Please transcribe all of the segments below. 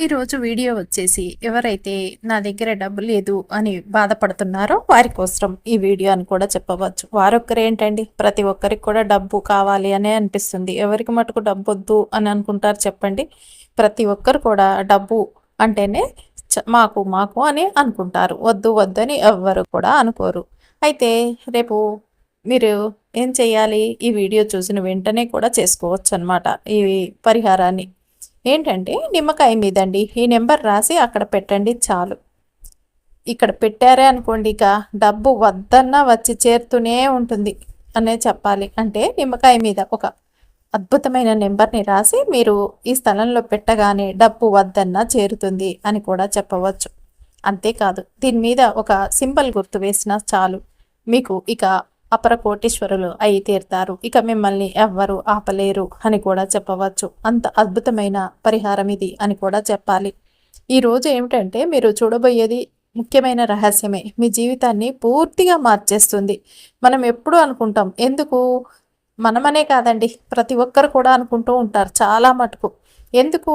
ఈరోజు వీడియో వచ్చేసి ఎవరైతే నా దగ్గర డబ్బు లేదు అని బాధపడుతున్నారో వారి కోసం ఈ వీడియో అని కూడా చెప్పవచ్చు. వారొక్కరు ఏంటండి? ప్రతి ఒక్కరికి కూడా డబ్బు కావాలి అనే అనిపిస్తుంది. ఎవరికి మటుకు డబ్బు వద్దు అని అనుకుంటారు చెప్పండి. ప్రతి ఒక్కరు కూడా డబ్బు అంటేనే మాకు మాకు అని అనుకుంటారు. వద్దు వద్దు అని ఎవ్వరు కూడా అనుకోరు. అయితే రేపు మీరు ఏం చేయాలి? ఈ వీడియో చూసిన వెంటనే కూడా చేసుకోవచ్చు అనమాట ఈ పరిహారాన్ని. ఏంటంటే నిమ్మకాయ మీదండి. ఈ నెంబర్ రాసి అక్కడ పెట్టండి చాలు. ఇక్కడ పెట్టారే అనుకోండి ఇక డబ్బు వద్దన్నా వచ్చి చేరుతూనే ఉంటుంది అనే చెప్పాలి. అంటే నిమ్మకాయ మీద ఒక అద్భుతమైన నెంబర్ని రాసి మీరు ఈ స్థలంలో పెట్టగానే డబ్బు వద్దన్నా చేరుతుంది అని కూడా చెప్పవచ్చు. అంతేకాదు దీని మీద ఒక సింబల్ గుర్తు వేసినా చాలు. మీకు ఇక అపర కోటీశ్వరులు అయి తీరుతారు. ఇక మిమ్మల్ని ఎవ్వరు ఆపలేరు అని కూడా చెప్పవచ్చు. అంత అద్భుతమైన పరిహారం ఇది అని కూడా చెప్పాలి. ఈ రోజు ఏమిటంటే మీరు చూడబోయేది ముఖ్యమైన రహస్యమే. మీ జీవితాన్ని పూర్తిగా మార్చేస్తుంది. మనం ఎప్పుడు అనుకుంటాం ఎందుకు? మనమనే కాదండి. ప్రతి ఒక్కరు కూడా అనుకుంటూ ఉంటారు చాలా మటుకు. ఎందుకు?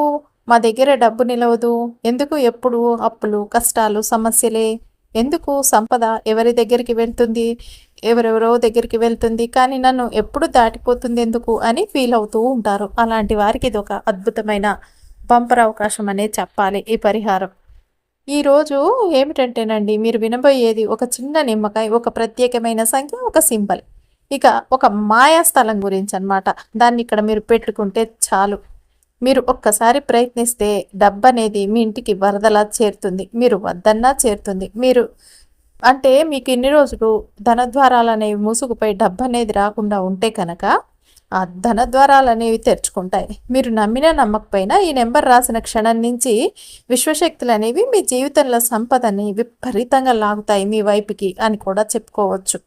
మా దగ్గర డబ్బు నిలవదు. ఎందుకు ఎప్పుడు అప్పులు కష్టాలు సమస్యలే? ఎందుకు సంపద ఎవరి దగ్గరికి వెళ్తుంది? ఎవరెవరో దగ్గరికి వెళ్తుంది కానీ నన్ను ఎప్పుడు దాటిపోతుంది ఎందుకు అని ఫీల్ అవుతూ ఉంటారు. అలాంటి వారికి ఇది ఒక అద్భుతమైన బంపర్ అవకాశం అనే చెప్పాలి ఈ పరిహారం. ఈరోజు ఏమిటంటేనండి మీరు వినబోయేది ఒక చిన్న నిమ్మకాయ ఒక ప్రత్యేకమైన సంఖ్య ఒక సింబల్. ఇక ఒక మాయా స్థలం గురించి అనమాట దాన్ని ఇక్కడ మీరు పెట్టుకుంటే చాలు. మీరు ఒక్కసారి ప్రయత్నిస్తే డబ్బు అనేది మీ ఇంటికి వరదలా చేరుతుంది మీరు వద్దన్నా చేరుతుంది మీరు అంటే మీకు ఇన్ని రోజులు ధనద్వారాలు అనేవి మూసుకుపోయి డబ్బు అనేది రాకుండా ఉంటే కనుక ఆ ధనద్వారాలు అనేవి తెరుచుకుంటాయి. మీరు నమ్మిన నమ్మకపోయినా ఈ నెంబర్ రాసిన క్షణం నుంచి విశ్వశక్తులు అనేవి మీ జీవితంలో సంపదని విపరీతంగా లాగుతాయి మీ వైపుకి అని కూడా చెప్పుకోవచ్చు.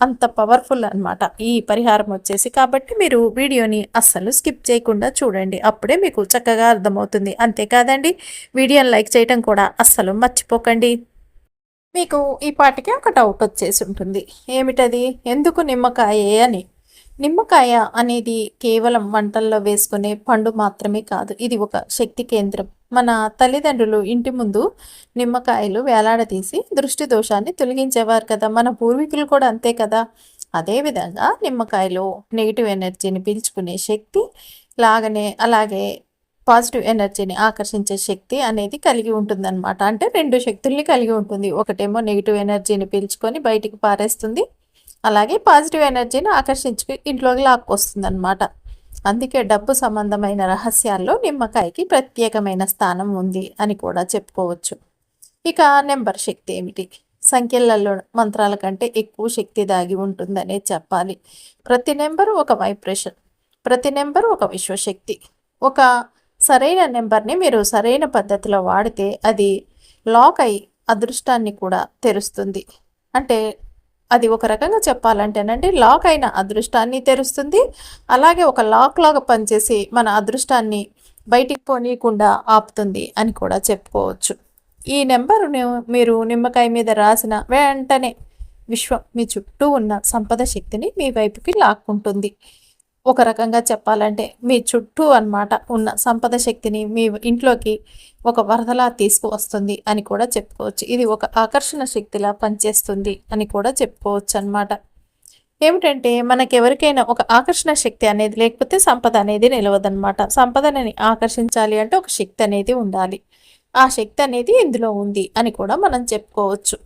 అంత పవర్ఫుల్ అనమాట ఈ పరిహారం వచ్చేసి. కాబట్టి మీరు వీడియోని అస్సలు స్కిప్ చేయకుండా చూడండి. అప్పుడే మీకు చక్కగా అర్థమవుతుంది. అంతేకాదండి వీడియోని లైక్ చేయడం కూడా అస్సలు మర్చిపోకండి. మీకు ఈ పాటికి ఒక డౌట్ వచ్చేసి ఉంటుంది. ఏమిటది? ఎందుకు నిమ్మకాయే అని. నిమ్మకాయ అనేది కేవలం వంటల్లో వేసుకునే పండు మాత్రమే కాదు. ఇది ఒక శక్తి కేంద్రం. మన తల్లిదండ్రులు ఇంటి ముందు నిమ్మకాయలు వేలాడదీసి దృష్టి దోషాన్ని తొలగించేవారు కదా. మన పూర్వీకులు కూడా అంతే కదా. అదేవిధంగా నిమ్మకాయలో నెగిటివ్ ఎనర్జీని పీల్చుకునే శక్తి లాగనే అలాగే పాజిటివ్ ఎనర్జీని ఆకర్షించే శక్తి అనేది కలిగి ఉంటుందన్నమాట. అంటే రెండు శక్తుల్ని కలిగి ఉంటుంది. ఒకటేమో నెగిటివ్ ఎనర్జీని పీల్చుకొని బయటికి పారేస్తుంది. అలాగే పాజిటివ్ ఎనర్జీని ఆకర్షించుకు ఇంట్లోకి లాక్కొస్తుంది అనమాట అందుకే డబ్బు సంబంధమైన రహస్యాల్లో నిమ్మకాయకి ప్రత్యేకమైన స్థానం ఉంది అని కూడా చెప్పుకోవచ్చు. ఇక నెంబర్ శక్తి ఏమిటి? సంఖ్యలలో మంత్రాల కంటే ఎక్కువ శక్తి దాగి ఉంటుందనే చెప్పాలి. ప్రతి నెంబరు ఒక వైబ్రేషన్. ప్రతి నెంబరు ఒక విశ్వశక్తి. ఒక సరైన నెంబర్ని మీరు సరైన పద్ధతిలో వాడితే అది లాక్ అయి అదృష్టాన్ని కూడా తెరుస్తుంది. అంటే అది ఒక రకంగా చెప్పాలంటేనండి లాక్ అయిన అదృష్టాన్ని తెరుస్తుంది. అలాగే ఒక లాక్ లాగా పనిచేసి మన అదృష్టాన్ని బయటికి పోనీయకుండా ఆపుతుంది అని కూడా చెప్పుకోవచ్చు. ఈ నెంబరును మీరు నిమ్మకాయ మీద రాసిన వెంటనే విశ్వం మీ చుట్టూ ఉన్న సంపద శక్తిని మీ వైపుకి లాక్కుంటుంది. ఒక రకంగా చెప్పాలంటే మీ చుట్టూ అనమాట ఉన్న సంపద శక్తిని మీ ఇంట్లోకి ఒక వరదలా తీసుకువస్తుంది అని కూడా చెప్పుకోవచ్చు. ఇది ఒక ఆకర్షణ శక్తిలా పనిచేస్తుంది అని కూడా చెప్పుకోవచ్చు అనమాట ఏమిటంటే మనకి ఎవరికైనా ఒక ఆకర్షణ శక్తి అనేది లేకపోతే సంపద అనేది నిలవదనమాట సంపదనని ఆకర్షించాలి అంటే ఒక శక్తి అనేది ఉండాలి. ఆ శక్తి అనేది ఇందులో ఉంది అని కూడా మనం చెప్పుకోవచ్చు.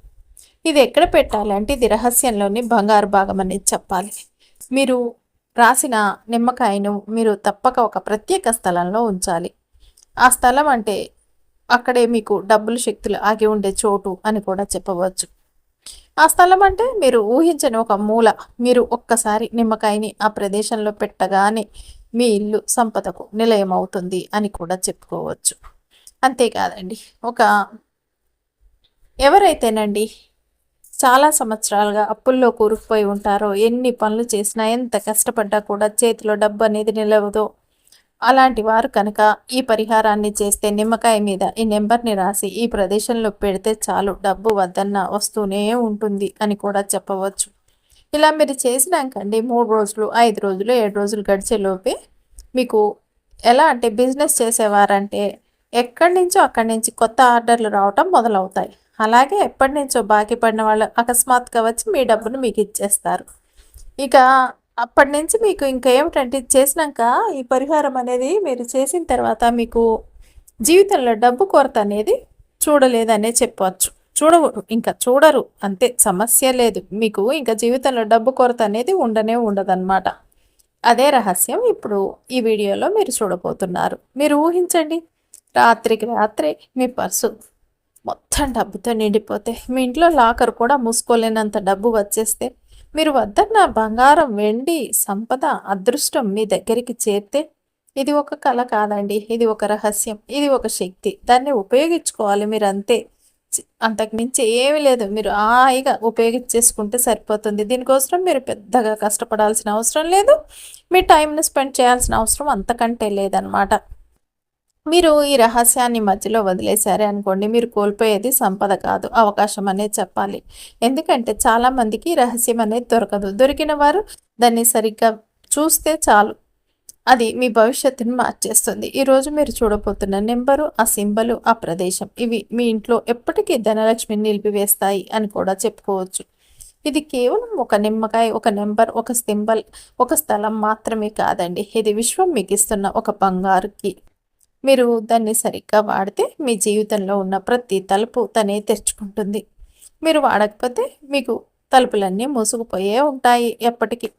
ఇది ఎక్కడ పెట్టాలి అంటే ఇది రహస్యంలోని బంగారు భాగం అనేది చెప్పాలి. మీరు రాసిన నిమ్మకాయను మీరు తప్పక ఒక ప్రత్యేక స్థలంలో ఉంచాలి. ఆ స్థలం అంటే అక్కడే మీకు డబ్బులు శక్తులు ఆగి ఉండే చోటు అని కూడా చెప్పవచ్చు. ఆ స్థలం అంటే మీరు ఊహించని ఒక మూల. మీరు ఒక్కసారి నిమ్మకాయని ఆ ప్రదేశంలో పెట్టగానే మీ ఇల్లు సంపదకు నిలయం అవుతుంది అని కూడా చెప్పుకోవచ్చు. అంతేకాదండి. ఒక ఎవరైతేనండి చాలా సంవత్సరాలుగా అప్పుల్లో కూరుకుపోయి ఉంటారో ఎన్ని పనులు చేసినా ఎంత కష్టపడ్డా కూడా చేతిలో డబ్బు అనేది నిలవదో. అలాంటి వారు కనుక ఈ పరిహారాన్ని చేస్తే నిమ్మకాయ మీద ఈ నెంబర్ని రాసి ఈ ప్రదేశంలో పెడితే చాలు డబ్బు వద్దన్న వస్తూనే ఉంటుంది అని కూడా చెప్పవచ్చు. ఇలా మీరు చేసినాకండి మూడు రోజులు ఐదు రోజులు ఏడు రోజులు గడిచేలోపే మీకు ఎలా అంటే బిజినెస్ చేసేవారంటే ఎక్కడి నుంచో అక్కడి నుంచి కొత్త ఆర్డర్లు రావటం మొదలవుతాయి. అలాగే ఎప్పటి నుంచో బాకీ పడిన వాళ్ళు అకస్మాత్తుగా వచ్చి మీ డబ్బును మీకు ఇచ్చేస్తారు. ఇక అప్పటి నుంచి మీకు ఇంకా ఏమిటంటే ఇది చేసినాక ఈ పరిహారం అనేది మీరు చేసిన తర్వాత మీకు జీవితంలో డబ్బు కొరత అనేది చూడలేదనే చెప్పవచ్చు చూడవు ఇంకా చూడరు అంతే సమస్య లేదు. మీకు ఇంకా జీవితంలో డబ్బు కొరత అనేది ఉండనే ఉండదన్నమాట. అదే రహస్యం ఇప్పుడు ఈ వీడియోలో మీరు చూడబోతున్నారు. మీరు ఊహించండి రాత్రికి రాత్రే మీ పర్సు మొత్తం డబ్బుతో నిండిపోతే మీ ఇంట్లో లాకర్ కూడా మూసుకోలేనంత డబ్బు వచ్చేస్తే మీరు వద్దన్న బంగారం వెండి సంపద అదృష్టం మీ దగ్గరికి చేరితే ఇది ఒక కళ కాదండి. ఇది ఒక రహస్యం. ఇది ఒక శక్తి. దాన్ని ఉపయోగించుకోవాలి మీరు అంతే అంతకుమించి ఏమి ఏమీ లేదు. మీరు హాయిగా ఉపయోగించేసుకుంటే సరిపోతుంది. దీనికోసం మీరు పెద్దగా కష్టపడాల్సిన అవసరం లేదు. మీ టైంని స్పెండ్ చేయాల్సిన అవసరం అంతకంటే లేదనమాట మీరు ఈ రహస్యాన్ని మధ్యలో వదిలేశారే అనుకోండి మీరు కోల్పోయేది సంపద కాదు అవకాశం అనేది చెప్పాలి. ఎందుకంటే చాలామందికి రహస్యం అనేది దొరకదు. దొరికిన వారు దాన్ని సరిగ్గా చూస్తే చాలు. అది మీ భవిష్యత్తుని మార్చేస్తుంది. ఈరోజు మీరు చూడబోతున్న నెంబరు ఆ సింబలు ఆ ప్రదేశం. ఇవి మీ ఇంట్లో ఎప్పటికీ ధనలక్ష్మిని నిలిపివేస్తాయి అని కూడా చెప్పుకోవచ్చు. ఇది కేవలం ఒక నిమ్మకాయ ఒక నెంబర్ ఒక సింబల్ ఒక స్థలం మాత్రమే కాదండి. ఇది విశ్వం మీకు ఇస్తున్న ఒక బంగారుకి మీరు దాన్ని సరిగ్గా వాడితే మీ జీవితంలో ఉన్న ప్రతి తలుపు తనే తెరుచుకుంటుంది. మీరు వాడకపోతే మీకు తలుపులన్నీ మూసుకుపోయే ఉంటాయి ఎప్పటికీ.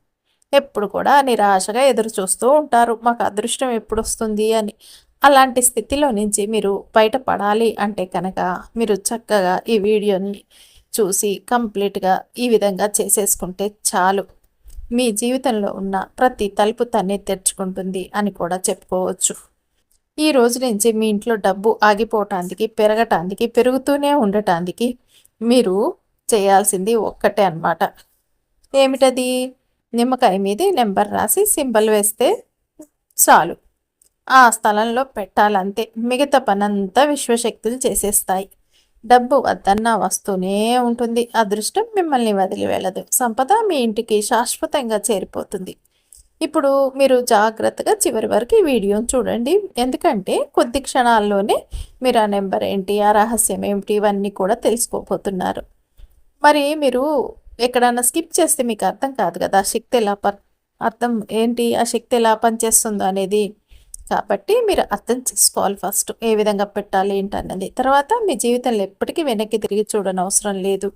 ఎప్పుడు కూడా నిరాశగా ఎదురు చూస్తూ ఉంటారు. మాకు అదృష్టం ఎప్పుడు వస్తుంది అని. అలాంటి స్థితిలో నుంచి మీరు బయటపడాలి అంటే కనుక మీరు చక్కగా ఈ వీడియోని చూసి కంప్లీట్గా ఈ విధంగా చేసేసుకుంటే చాలు. మీ జీవితంలో ఉన్న ప్రతి తలుపు తనే తెరుచుకుంటుంది అని కూడా చెప్పుకోవచ్చు. ఈ రోజు నుంచి మీ ఇంట్లో డబ్బు ఆగిపోవటానికి పెరగటానికి పెరుగుతూనే ఉండటానికి మీరు చేయాల్సింది ఒక్కటే అనమాట ఏమిటది? నిమ్మకాయ మీద నెంబర్ రాసి సింబల్ వేస్తే చాలు. ఆ స్థలంలో పెట్టాలంతే. మిగతా పనంతా విశ్వశక్తులు చేసేస్తాయి. డబ్బు వద్దన్నా వస్తూనే ఉంటుంది. అదృష్టం మిమ్మల్ని వదిలి వెళ్ళదు. సంపద మీ ఇంటికి శాశ్వతంగా చేరిపోతుంది. ఇప్పుడు మీరు జాగ్రత్తగా చివరి వరకు ఈ వీడియోని చూడండి. ఎందుకంటే కొద్ది క్షణాల్లోనే మీరు ఆ నెంబర్ ఏంటి ఆ రహస్యం ఏమిటి ఇవన్నీ కూడా తెలుసుకోబోతున్నారు. మరి మీరు ఎక్కడన్నా స్కిప్ చేస్తే మీకు అర్థం కాదు కదా ఆ శక్తి ఎలా అర్థం ఏంటి ఆ శక్తి ఎలా పనిచేస్తుందో అనేది. కాబట్టి మీరు అర్థం చేసుకోవాలి ఫస్ట్ ఏ విధంగా పెట్టాలి ఏంటి అన్నది. తర్వాత మీ జీవితంలో ఎప్పటికీ వెనక్కి తిరిగి చూడనవసరం లేదు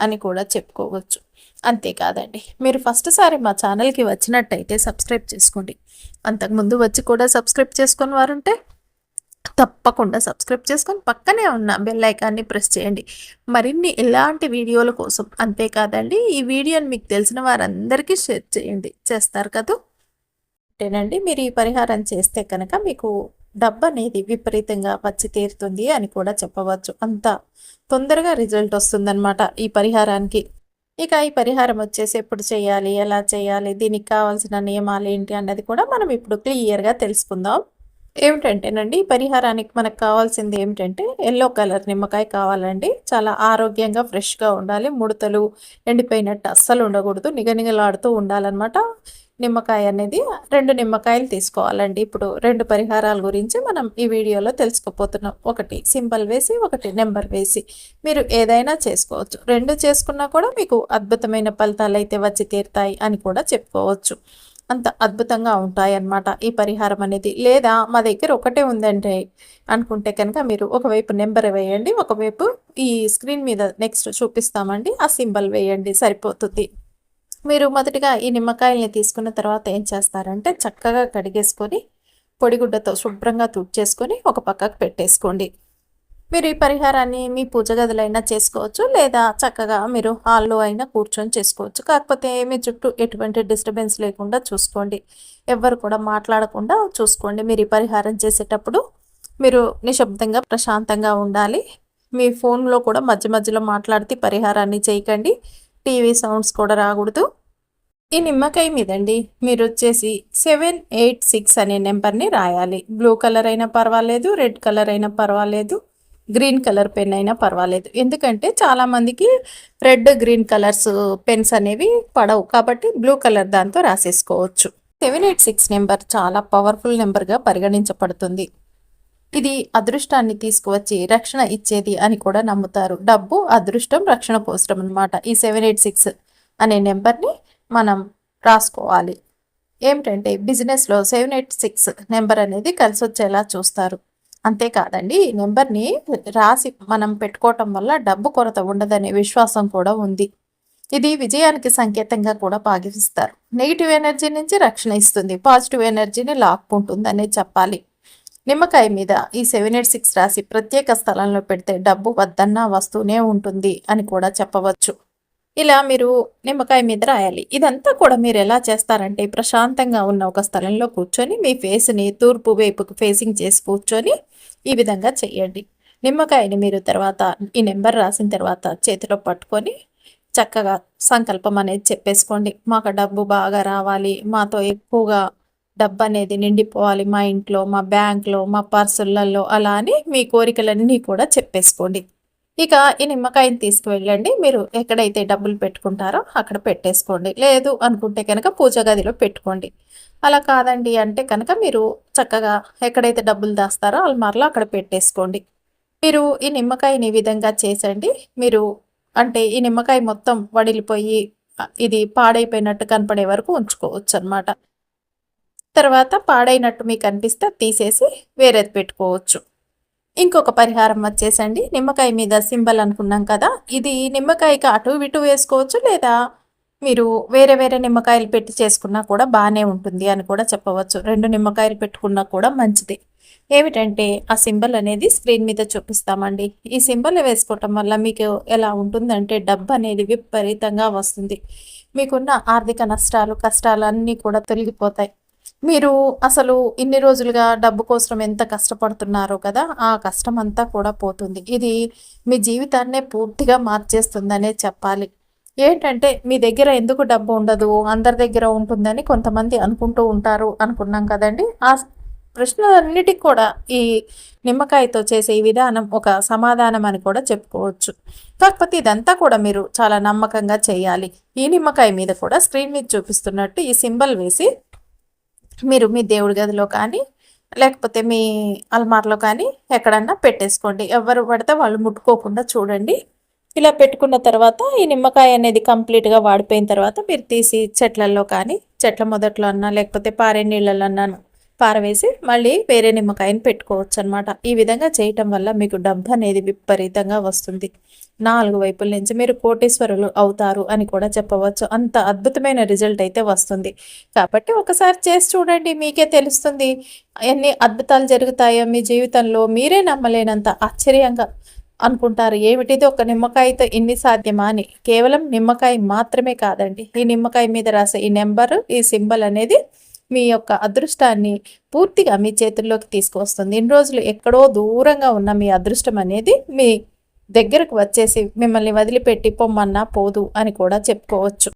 అని కూడా చెప్పుకోవచ్చు. అంతేకాదండి. మీరు ఫస్ట్ సారి మా ఛానల్కి వచ్చినట్టయితే సబ్స్క్రైబ్ చేసుకోండి. అంతకుముందు వచ్చి కూడా సబ్స్క్రైబ్ చేసుకుని వారుంటే తప్పకుండా సబ్స్క్రైబ్ చేసుకొని పక్కనే ఉన్న బెల్ ఐకాన్ని ప్రెస్ చేయండి. మరిన్ని ఇలాంటి వీడియోల కోసం అంతేకాదండి ఈ వీడియోని మీకు తెలిసిన వారందరికీ షేర్ చేయండి. చేస్తారు కదా? అంటేనండి మీరు ఈ పరిహారం చేస్తే కనుక మీకు డబ్బు అనేది విపరీతంగా వచ్చి తీరుతుంది అని కూడా చెప్పవచ్చు. అంత తొందరగా రిజల్ట్ వస్తుందన్నమాట ఈ పరిహారానికి. ఇక ఈ పరిహారం వచ్చేసి ఎప్పుడు చేయాలి ఎలా చేయాలి దీనికి కావాల్సిన నియమాలు ఏంటి అన్నది కూడా మనం ఇప్పుడు క్లియర్గా తెలుసుకుందాం. ఏమిటంటేనండి ఈ పరిహారానికి మనకు కావాల్సింది ఏమిటంటే ఎల్లో కలర్ నిమ్మకాయ కావాలండి. చాలా ఆరోగ్యంగా ఫ్రెష్గా ఉండాలి. ముడతలు ఎండిపోయినట్టు అస్సలు ఉండకూడదు. నిగనిగలాడుతూ ఉండాలన్నమాట. నిమ్మకాయ అనేది రెండు నిమ్మకాయలు తీసుకోవాలండి. ఇప్పుడు రెండు పరిహారాల గురించి మనం ఈ వీడియోలో తెలుసుకోపోతున్నాం ఒకటి సింబల్ వేసి ఒకటి నెంబర్ వేసి. మీరు ఏదైనా చేసుకోవచ్చు. రెండు చేసుకున్నా కూడా మీకు అద్భుతమైన ఫలితాలు అయితే వచ్చి తీరుతాయి అని కూడా చెప్పుకోవచ్చు. అంత అద్భుతంగా ఉంటాయి అన్నమాట ఈ పరిహారం అనేది. లేదా మా దగ్గర ఒకటే ఉందంటే అనుకుంటే కనుక మీరు ఒకవైపు నెంబర్ వేయండి ఒకవైపు ఈ స్క్రీన్ మీద నెక్స్ట్ చూపిస్తామండి. ఆ సింబల్ వేయండి. సరిపోతుంది. మీరు మొదటిగా ఈ నిమ్మకాయల్ని తీసుకున్న తర్వాత ఏం చేస్తారంటే చక్కగా కడిగేసుకొని పొడిగుడ్డతో శుభ్రంగా తుడిచేసుకొని ఒక పక్కకు పెట్టేసుకోండి. మీరు ఈ పరిహారాన్ని మీ పూజ గదులైనా చేసుకోవచ్చు లేదా చక్కగా మీరు హాల్లో అయినా కూర్చొని చేసుకోవచ్చు. కాకపోతే మీ చుట్టూ ఎటువంటి డిస్టర్బెన్స్ లేకుండా చూసుకోండి. ఎవ్వరు కూడా మాట్లాడకుండా చూసుకోండి. మీరు ఈ పరిహారం చేసేటప్పుడు మీరు నిశ్శబ్దంగా ప్రశాంతంగా ఉండాలి. మీ ఫోన్లో కూడా మధ్య మధ్యలో మాట్లాడితే పరిహారాన్ని చేయకండి. టీవీ సౌండ్స్ కూడా రాకూడదు. ఈ నిమ్మకాయ మీదండి మీరు వచ్చేసి సెవెన్ ఎయిట్ సిక్స్ అనే నెంబర్ని రాయాలి. బ్లూ కలర్ అయినా పర్వాలేదు రెడ్ కలర్ అయినా పర్వాలేదు గ్రీన్ కలర్ పెన్ అయినా పర్వాలేదు. ఎందుకంటే చాలామందికి రెడ్ గ్రీన్ కలర్స్ పెన్స్ అనేవి పడవు కాబట్టి బ్లూ కలర్ దాంతో రాసేసుకోవచ్చు. సెవెన్ ఎయిట్ సిక్స్ నెంబర్ చాలా పవర్ఫుల్ నెంబర్గా పరిగణించబడుతుంది. ఇది అదృష్టాన్ని తీసుకువచ్చి రక్షణ ఇచ్చేది అని కూడా నమ్ముతారు. డబ్బు అదృష్టం రక్షణ పోస్టం అనమాట ఈ సెవెన్ ఎయిట్ సిక్స్ అనే నెంబర్ని మనం రాసుకోవాలి. ఏమిటంటే బిజినెస్లో సెవెన్ ఎయిట్ సిక్స్ నెంబర్ అనేది కలిసి వచ్చేలా చూస్తారు. అంతేకాదండి ఈ నెంబర్ని రాసి మనం పెట్టుకోవటం వల్ల డబ్బు కొరత ఉండదనే విశ్వాసం కూడా ఉంది. ఇది విజయానికి సంకేతంగా కూడా భావిస్తారు నెగిటివ్ ఎనర్జీ నుంచి రక్షణ ఇస్తుంది. పాజిటివ్ ఎనర్జీని లాక్కుంటుందనే చెప్పాలి. నిమ్మకాయ మీద ఈ సెవెన్ ఎయిట్ సిక్స్ రాసి ప్రత్యేక స్థలంలో పెడితే డబ్బు వద్దన్నా వస్తూనే ఉంటుంది అని కూడా చెప్పవచ్చు. ఇలా మీరు నిమ్మకాయ మీద రాయాలి. ఇదంతా కూడా మీరు ఎలా చేస్తారంటే ప్రశాంతంగా ఉన్న ఒక స్థలంలో కూర్చొని మీ ఫేస్ని తూర్పు వైపుకు ఫేసింగ్ చేసి కూర్చొని ఈ విధంగా చేయండి. నిమ్మకాయని మీరు తర్వాత ఈ నెంబర్ రాసిన తర్వాత చేతిలో పట్టుకొని చక్కగా సంకల్పం అనేది చెప్పేసుకోండి. మాకు డబ్బు బాగా రావాలి మాతో ఎక్కువగా డబ్బు అనేది నిండిపోవాలి మా ఇంట్లో మా బ్యాంక్లో మా పర్సులలో అలా అని మీ కోరికలన్నీ కూడా చెప్పేసుకోండి. ఇక ఈ నిమ్మకాయని తీసుకువెళ్ళండి. మీరు ఎక్కడైతే డబ్బులు పెట్టుకుంటారో అక్కడ పెట్టేసుకోండి. లేదు అనుకుంటే కనుక పూజ గదిలో పెట్టుకోండి. అలా కాదండి అంటే కనుక మీరు చక్కగా ఎక్కడైతే డబ్బులు దాస్తారో అల్మార్లో అక్కడ పెట్టేసుకోండి. మీరు ఈ నిమ్మకాయని ఈ విధంగా చేసండి. మీరు అంటే ఈ నిమ్మకాయ మొత్తం వడిలిపోయి ఇది పాడైపోయినట్టు కనపడే వరకు ఉంచుకోవచ్చు అనమాట తర్వాత పాడైనట్టు మీకు అనిపిస్తే తీసేసి వేరేది పెట్టుకోవచ్చు. ఇంకొక పరిహారం వచ్చేసండి. నిమ్మకాయ మీద సింబల్ అనుకున్నాం కదా ఇది నిమ్మకాయకి అటు ఇటు వేసుకోవచ్చు లేదా మీరు వేరే వేరే నిమ్మకాయలు పెట్టి చేసుకున్నా కూడా బాగానే ఉంటుంది అని కూడా చెప్పవచ్చు. రెండు నిమ్మకాయలు పెట్టుకున్నా కూడా మంచిది. ఏమిటంటే ఆ సింబల్ అనేది స్క్రీన్ మీద చూపిస్తామండి. ఈ సింబల్ వేసుకోవటం వల్ల మీకు ఎలా ఉంటుందంటే డబ్బు అనేది విపరీతంగా వస్తుంది. మీకున్న ఆర్థిక నష్టాలు కష్టాలు అన్నీ కూడా తొలగిపోతాయి. మీరు అసలు ఇన్ని రోజులుగా డబ్బు కోసం ఎంత కష్టపడుతున్నారో కదా ఆ కష్టం అంతా కూడా పోతుంది. ఇది మీ జీవితాన్నే పూర్తిగా మార్చేస్తుందనే చెప్పాలి. ఏంటంటే మీ దగ్గర ఎందుకు డబ్బు ఉండదు? అందరి దగ్గర ఉంటుందని కొంతమంది అనుకుంటూ ఉంటారు అనుకున్నాం కదండి. ఆ ప్రశ్నలన్నిటికి కూడా ఈ నిమ్మకాయతో చేసే ఈ విధానం ఒక సమాధానం అని కూడా చెప్పుకోవచ్చు. కాకపోతే ఇదంతా కూడా మీరు చాలా నమ్మకంగా చేయాలి. ఈ నిమ్మకాయ మీద కూడా స్క్రీన్ మీద చూపిస్తున్నట్టు ఈ సింబల్ వేసి మీరు మీ దేవుడి గదిలో కానీ లేకపోతే మీ అల్మార్లో కానీ ఎక్కడన్నా పెట్టేసుకోండి. ఎవరు పడితే వాళ్ళు ముట్టుకోకుండా చూడండి. ఇలా పెట్టుకున్న తర్వాత ఈ నిమ్మకాయ అనేది కంప్లీట్గా వాడిపోయిన తర్వాత మీరు తీసి చెట్లలో కానీ చెట్ల మొదట్లో అన్నా లేకపోతే పారే నీళ్ళలో అన్నా పారవేసి మళ్ళీ వేరే నిమ్మకాయని పెట్టుకోవచ్చు అనమాట ఈ విధంగా చేయటం వల్ల మీకు డబ్బు అనేది విపరీతంగా వస్తుంది. నాలుగు వైపుల నుంచి మీరు కోటేశ్వరులు అవుతారు అని కూడా చెప్పవచ్చు. అంత అద్భుతమైన రిజల్ట్ అయితే వస్తుంది. కాబట్టి ఒకసారి చేసి చూడండి మీకే తెలుస్తుంది. ఎన్ని అద్భుతాలు జరుగుతాయో మీ జీవితంలో మీరే నమ్మలేనంత ఆశ్చర్యంగా అనుకుంటారు. ఏమిటిది ఒక నిమ్మకాయతో ఇన్ని సాధ్యమా అని? కేవలం నిమ్మకాయ మాత్రమే కాదండి. ఈ నిమ్మకాయ మీద రాసే ఈ నెంబరు ఈ సింబల్ అనేది మీ యొక్క అదృష్టాన్ని పూర్తిగా మీ చేతుల్లోకి తీసుకువస్తుంది. ఇన్ని రోజులు ఎక్కడో దూరంగా ఉన్న మీ అదృష్టం అనేది మీ దగ్గరకు వచ్చేసి మిమ్మల్ని వదిలిపెట్టి పొమ్మన్నా పోదు అని కూడా చెప్పుకోవచ్చు.